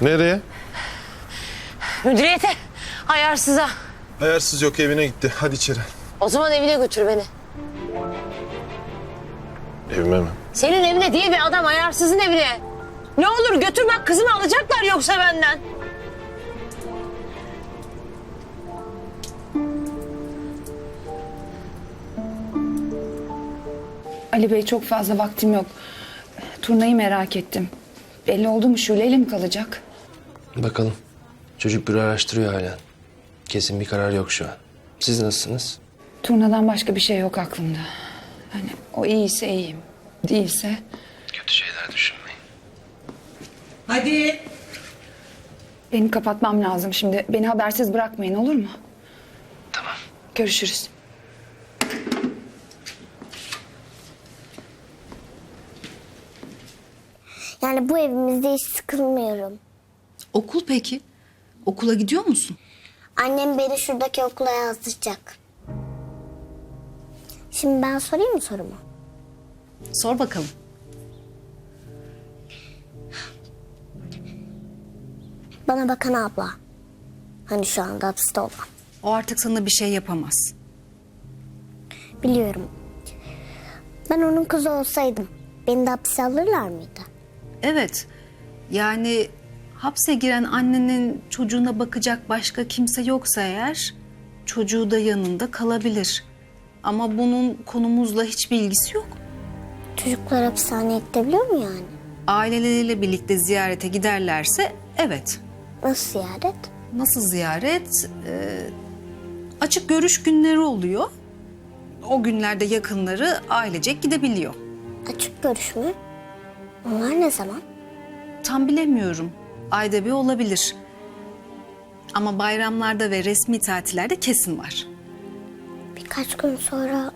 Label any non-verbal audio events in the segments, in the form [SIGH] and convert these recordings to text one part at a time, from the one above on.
Nereye? Müdüriyete. Ayarsıza. Ayarsız yok evine gitti. Hadi içeri. O zaman evine götür beni. Evime mi? Senin evine değil bir adam ayarsızın evine. Ne olur götür bak kızımı alacaklar yoksa benden. Ali Bey çok fazla vaktim yok. Turnayı merak ettim. Belli oldu mu Şule ile mi kalacak? Bakalım. Çocuk bir araştırıyor hala. Kesin bir karar yok şu an. Siz nasılsınız? Turnadan başka bir şey yok aklımda. Hani o iyiyse iyiyim. Değilse Kötü şeyler düşünmeyin. Hadi. benim kapatmam lazım şimdi. Beni habersiz bırakmayın olur mu? Tamam. Görüşürüz. Yani bu evimizde hiç sıkılmıyorum. Okul peki? Okula gidiyor musun? Annem beni şuradaki okula yazdıracak. Şimdi ben sorayım mı sorumu? Sor bakalım. Bana bakan abla. Hani şu anda hapiste olan. O artık sana bir şey yapamaz. Biliyorum. Ben onun kızı olsaydım beni de hapse alırlar mıydı? Evet. Yani hapse giren annenin çocuğuna bakacak başka kimse yoksa eğer çocuğu da yanında kalabilir. Ama bunun konumuzla hiçbir ilgisi yok. Çocuklar hapishaneye gidebiliyor mu yani? Aileleriyle birlikte ziyarete giderlerse evet. Nasıl ziyaret? Nasıl ziyaret? Ee, açık görüş günleri oluyor. O günlerde yakınları ailecek gidebiliyor. Açık görüş mü? Onlar ne zaman? Tam bilemiyorum. Ayda bir olabilir. Ama bayramlarda ve resmi tatillerde kesin var. Birkaç gün sonra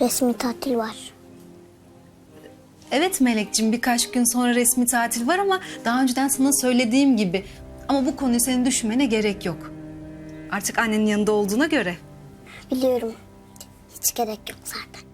resmi tatil var. Evet Melek'cim birkaç gün sonra resmi tatil var ama daha önceden sana söylediğim gibi. Ama bu konuyu senin düşünmene gerek yok. Artık annenin yanında olduğuna göre. Biliyorum. Hiç gerek yok zaten.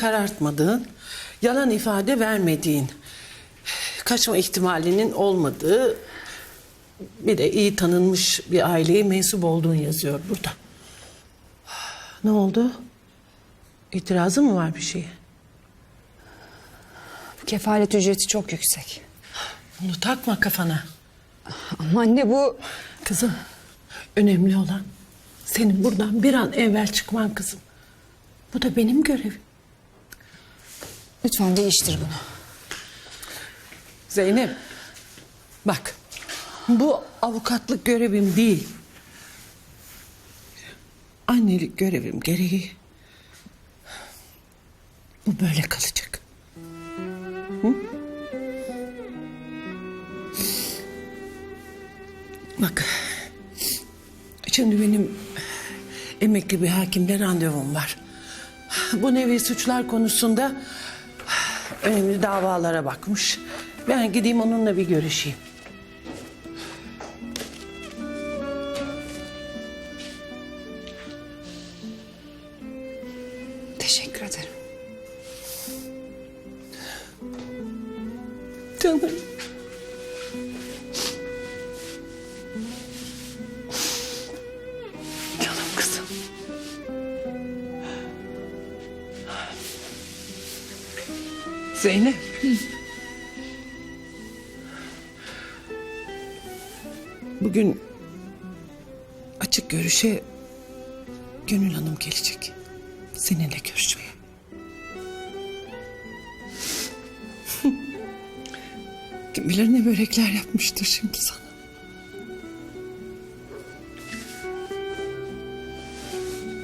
Karartmadığın, yalan ifade vermediğin, kaçma ihtimalinin olmadığı, bir de iyi tanınmış bir aileye mensup olduğun yazıyor burada. Ne oldu? İtirazın mı var bir şeye? Kefalet ücreti çok yüksek. Bunu takma kafana. Ama anne bu... Kızım, önemli olan senin buradan bir an evvel çıkman kızım. Bu da benim görevim. Lütfen değiştir bunu. Zeynep, bak bu avukatlık görevim değil. Annelik görevim gereği. Bu böyle kalacak. Hı? Bak, şimdi benim emekli bir hakimle randevum var. Bu nevi suçlar konusunda önemli davalara bakmış. Ben gideyim onunla bir görüşeyim. Teşekkür ederim. Canım. Zeynep. Bugün açık görüşe Gönül Hanım gelecek. Seninle görüşmeye. [LAUGHS] Kim bilir ne börekler yapmıştır şimdi sana.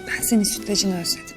Ben senin sütlacını özledim.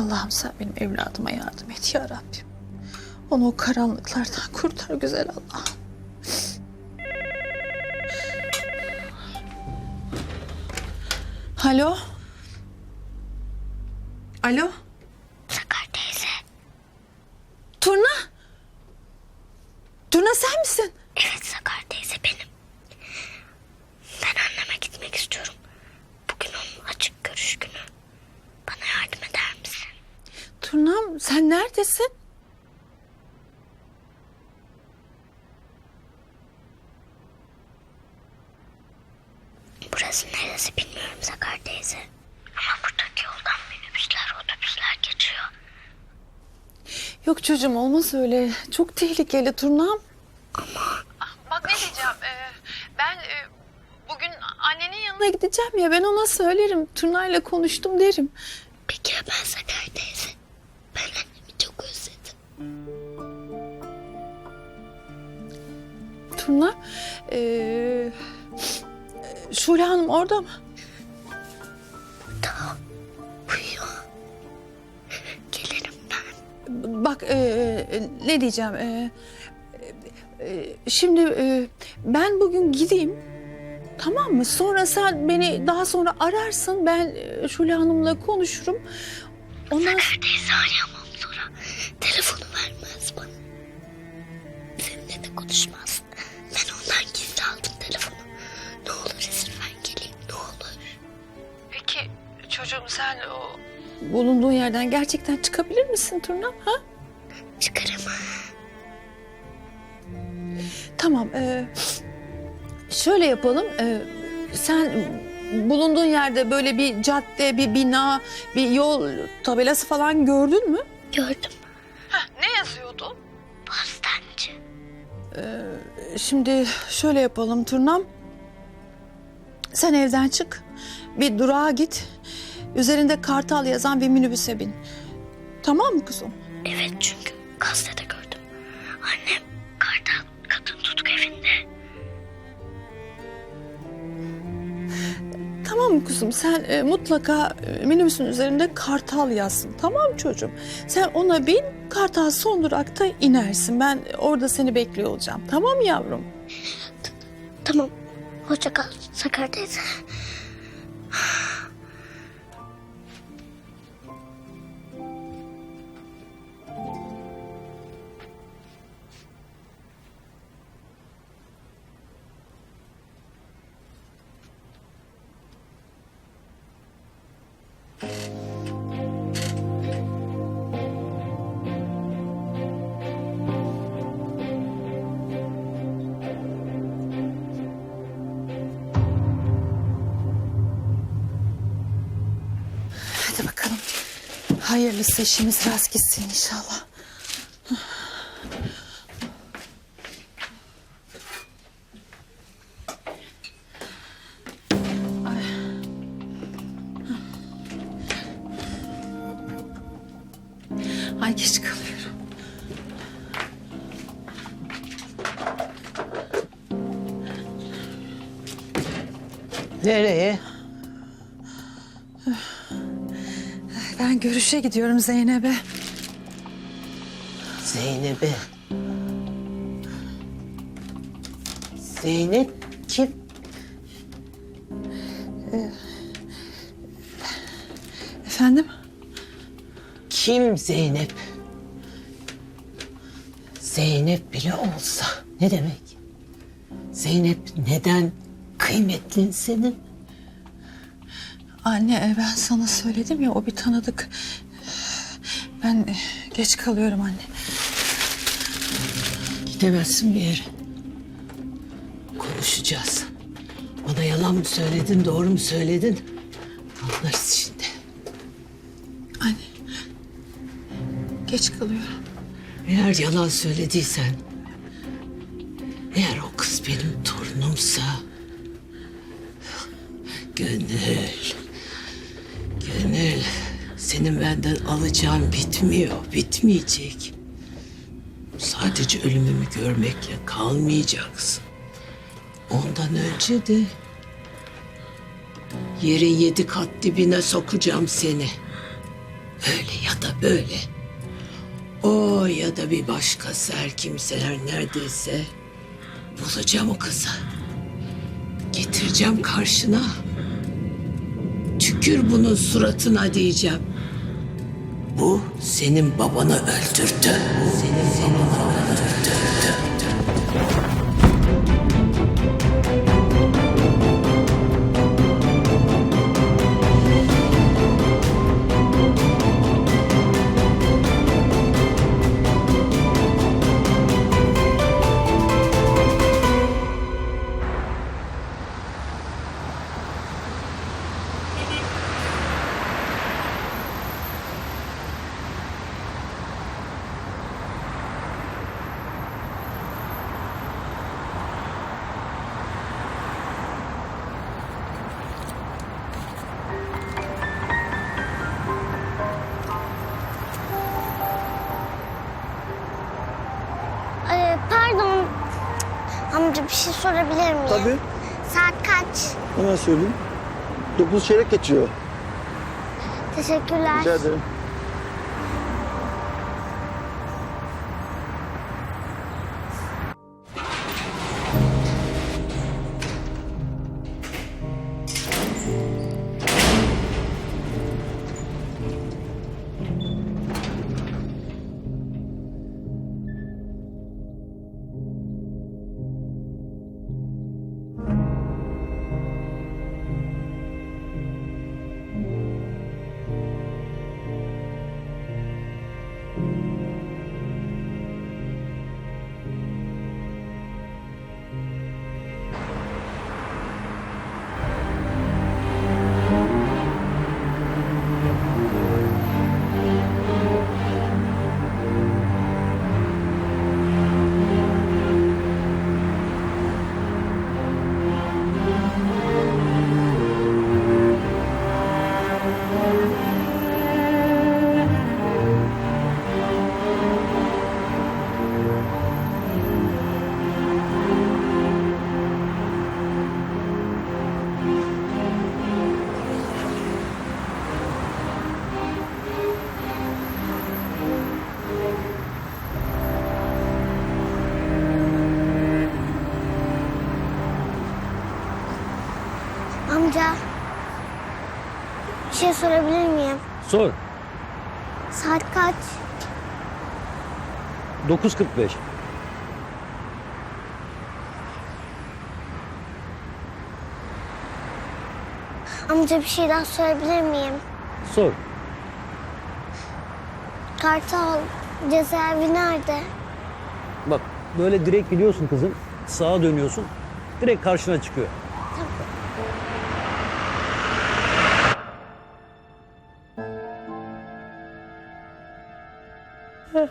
Allah'ım sen benim evladıma yardım et ya Rabbim. Onu o karanlıklardan kurtar güzel Allah'ım. Alo? Alo? Sakar teyze. Turna? Turna sen misin? Evet Sakar teyze benim. Ben anneme gitmek istiyorum. Bugün onun açık görüş günü. Bana yardım eder misin? Turnam sen neredesin? Burası neresi bilmiyorum Sakar teyze. Ama buradaki yoldan minibüsler, otobüsler geçiyor. Yok çocuğum olmaz öyle. Çok tehlikeli Turnam. Bak ne diyeceğim. ben bugün annenin yanına Yanına gideceğim ya ben ona söylerim. Turnayla konuştum derim. Turna. Ee, Şule Hanım orada mı? Tamam. Uyuyor. Gelirim ben. Bak ee, ne diyeceğim. ee, ee, şimdi ee, ben bugün gideyim. Tamam mı? Sonra sen beni daha sonra ararsın. Ben ee, Şule Hanım'la konuşurum. Ondan Sakar teyze arayamam sonra. Telefonu vermez bana. Seninle de konuşmaz. Çocuğum sen o bulunduğun yerden gerçekten çıkabilir misin Turna? Ha? Çıkarım. Tamam. ee, şöyle yapalım. ee, sen bulunduğun yerde böyle bir cadde, bir bina, bir yol tabelası falan gördün mü? Gördüm. Ne yazıyordu? Bostancı. Şimdi şöyle yapalım Turnam. Sen evden çık. Bir durağa git. Üzerinde kartal yazan bir minibüse bin. Tamam mı kızım? Evet çünkü gazetede gördüm. Annem kartal kadın tutku evinde. Tamam mı kuzum? Sen e, mutlaka e, minibüsün üzerinde kartal yazsın. Tamam mı çocuğum? Sen ona bin, kartal son durakta inersin. Ben orada seni bekliyor olacağım. Tamam mı yavrum? Tamam. Hoşça kal Sakar teyze. Hayırlısı işimiz rast gitsin inşallah. Görüşe gidiyorum Zeynep'e. Zeynep'e. Zeynep kim? Efendim? Kim Zeynep? Zeynep bile olsa ne demek? Zeynep neden kıymetlin senin? Anne e, ben sana söyledim ya o bir tanıdık. Ben e, geç kalıyorum anne. Gidemezsin bir yere. Konuşacağız. Bana yalan mı söyledin, doğru mu söyledin? Anlarız şimdi. Anne. Geç kalıyorum. Eğer yalan söylediysen... Eğer o kız benim torunumsa... Gönül... Gönül... Senin benden alacağın bitmiyor, bitmeyecek. Sadece ölümümü görmekle kalmayacaksın. Ondan önce de... Yerin yedi kat dibine sokacağım seni. Öyle ya da böyle. O ya da bir başkası her kimseler neredeyse bulacağım o kızı. Getireceğim karşına. Tükür bunun suratına diyeceğim. Bu senin babanı öldürdü. Senin babanı öldürdü. Sorabilir miyim? Tabii. Saat kaç? Hemen söyleyeyim. Dokuz çeyrek geçiyor. Teşekkürler. Rica ederim. Sor. Saat kaç? 9.45. Amca bir şey daha sorabilir miyim? Sor. Kartal cezaevi nerede? Bak böyle direkt gidiyorsun kızım. Sağa dönüyorsun. Direkt karşına çıkıyor. Melek.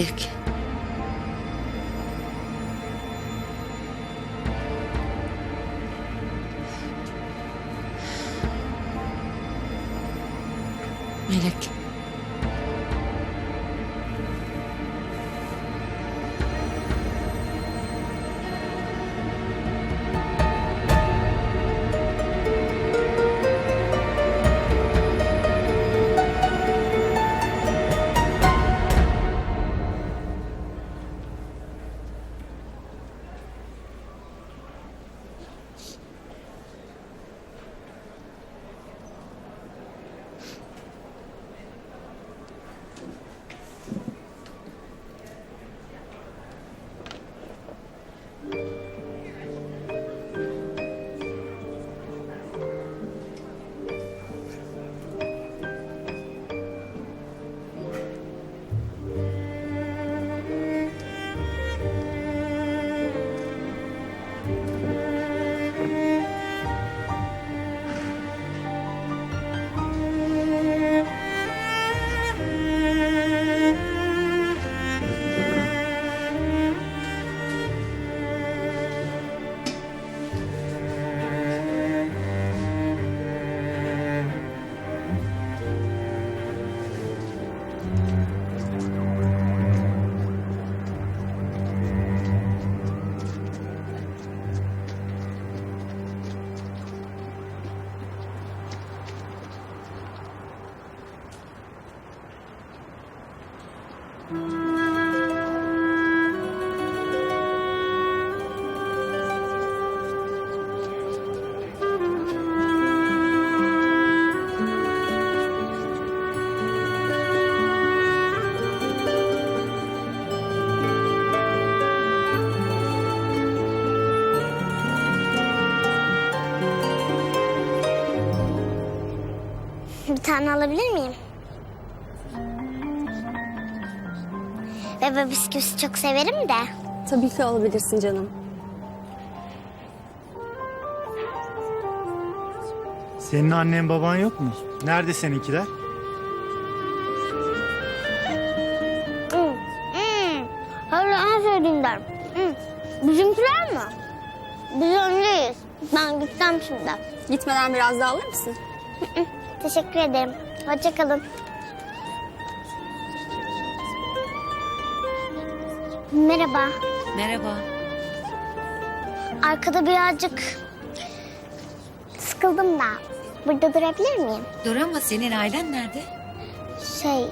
Luke. Tane alabilir miyim? Bebe bisküvisi çok severim de. Tabii ki alabilirsin canım. Senin annen baban yok mu? Nerede seninkiler? Hmm. Hmm. Öyle en sevdiğimden. Hmm. Bizimkiler mi? Biz önceyiz. Ben gideceğim şimdi. Gitmeden biraz daha alır mısın? Teşekkür ederim. Hoşçakalın. Merhaba. Merhaba. Arkada birazcık sıkıldım da. Burada durabilir miyim? Dur ama senin ailen nerede? Şey...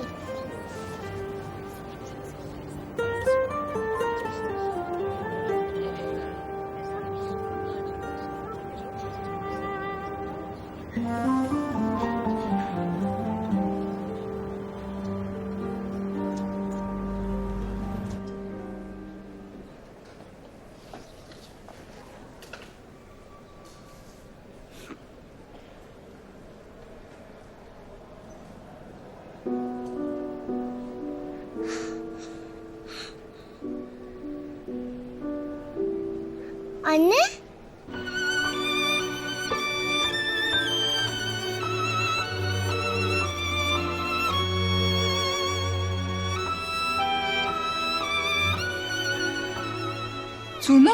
Turna.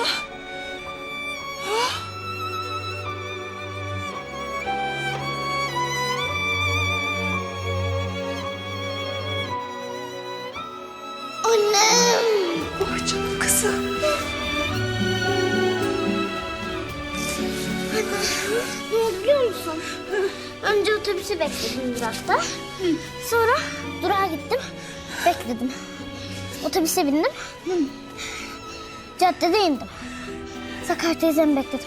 Annem! Ay canım kızım. Ne biliyor musun? Önce otobüsü bekledim durakta. Sonra durağa gittim. Bekledim. Otobüse bindim. Caddede indim. Sakar teyzemi bekledim.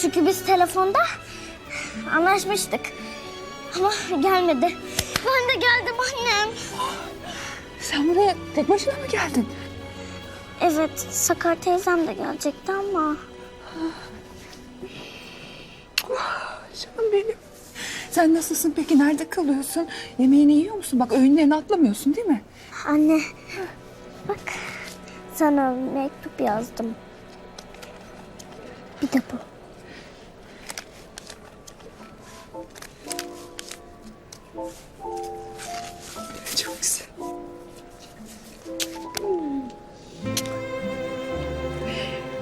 Çünkü biz telefonda anlaşmıştık. Ama gelmedi. Ben de geldim annem. Sen buraya tek başına mı geldin? Evet, Sakar teyzem de gelecekti ama... Canım benim. Sen nasılsın peki? Nerede kalıyorsun? Yemeğini yiyor musun? Bak öğünlerini atlamıyorsun değil mi? Anne, bak sana mektup yazdım. Bir de bu. Çok güzel.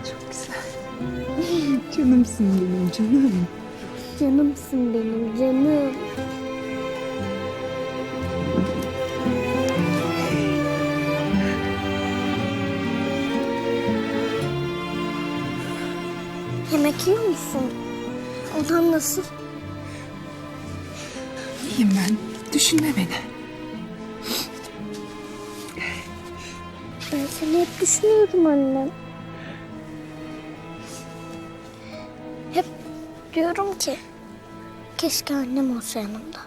Çok güzel. Canımsın benim canım. Canımsın benim canım. Yemek yiyor musun? Odan nasıl? İyiyim ben. Düşünme beni. Ben seni hep düşünüyorum annem. Hep diyorum ki keşke annem olsa yanımda.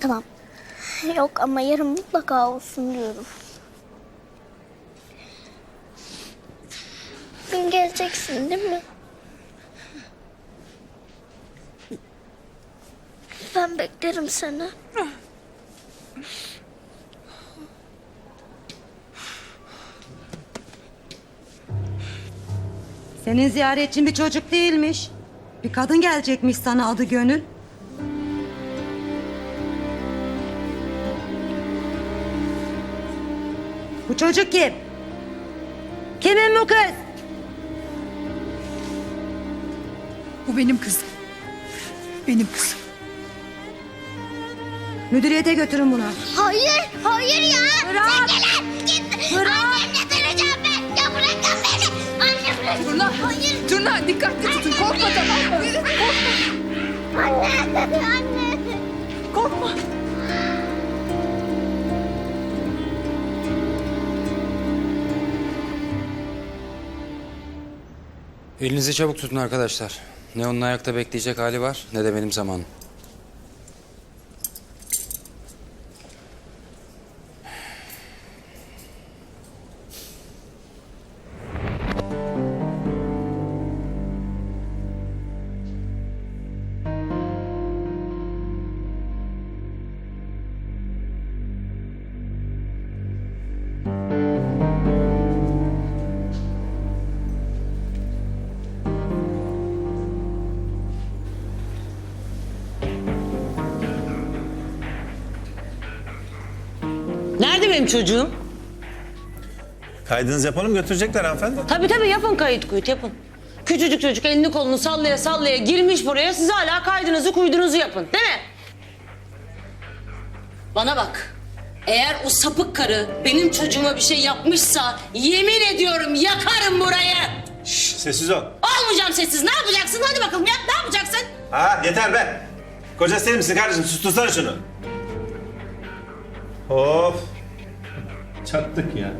Tamam. Yok ama yarın mutlaka olsun diyorum. Gün geleceksin değil mi? Ben beklerim seni. Senin ziyaretçin bir çocuk değilmiş. Bir kadın gelecekmiş sana adı Gönül. Bu çocuk kim? Kimin bu kız? Bu benim kızım. Benim kızım. Müdüriyete götürün bunu. Hayır, hayır ya. Bırak. Çekilin, git. Bırak. Annemle döneceğim ben. Ya bırakın beni. Annem bırak. Turna, Hayır. Turna dikkatli tutun. Korkma tamam mı? Anne, anne. Korkma. Elinizi çabuk tutun arkadaşlar. Ne onun ayakta bekleyecek hali var ne de benim zamanım. Benim çocuğum? Kaydınızı yapalım götürecekler hanımefendi. Tabii tabii yapın kayıt kuyut yapın. Küçücük çocuk elini kolunu sallaya sallaya girmiş buraya. Siz hala kaydınızı kuydunuzu yapın değil mi? Bana bak. Eğer o sapık karı benim çocuğuma bir şey yapmışsa yemin ediyorum yakarım burayı. Şşş sessiz ol. Olmayacağım sessiz. Ne yapacaksın? Hadi bakalım ya. Ne yapacaksın? Ha yeter be. Koca sen misin kardeşim? Sustursana şunu. Of. Çattık ya.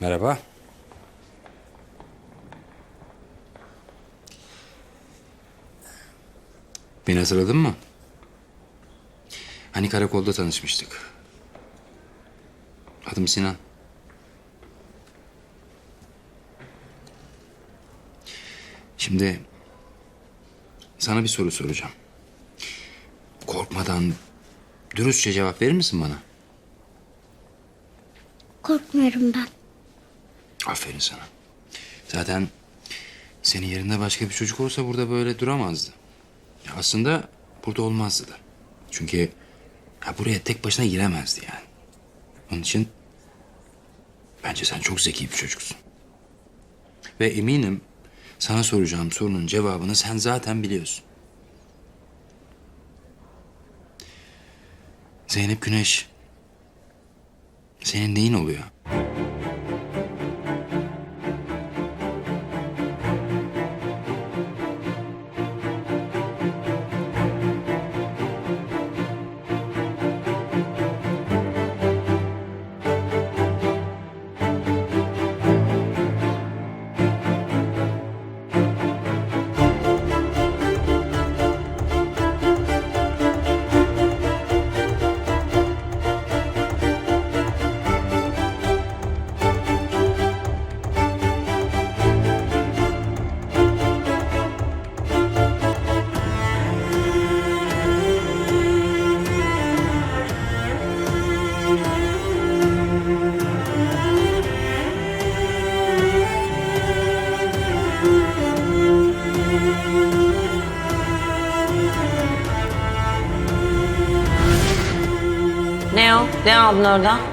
Merhaba. Beni hatırladın mı? Hani karakolda tanışmıştık. Adım Sinan. Şimdi sana bir soru soracağım. Korkmadan dürüstçe cevap verir misin bana? Korkmuyorum ben. Aferin sana. Zaten senin yerinde başka bir çocuk olsa burada böyle duramazdı. Ya aslında burada olmazdı da. Çünkü ya buraya tek başına giremezdi yani. Onun için bence sen çok zeki bir çocuksun. Ve eminim sana soracağım sorunun cevabını sen zaten biliyorsun. Zeynep Güneş senin neyin oluyor? Aldın oradan?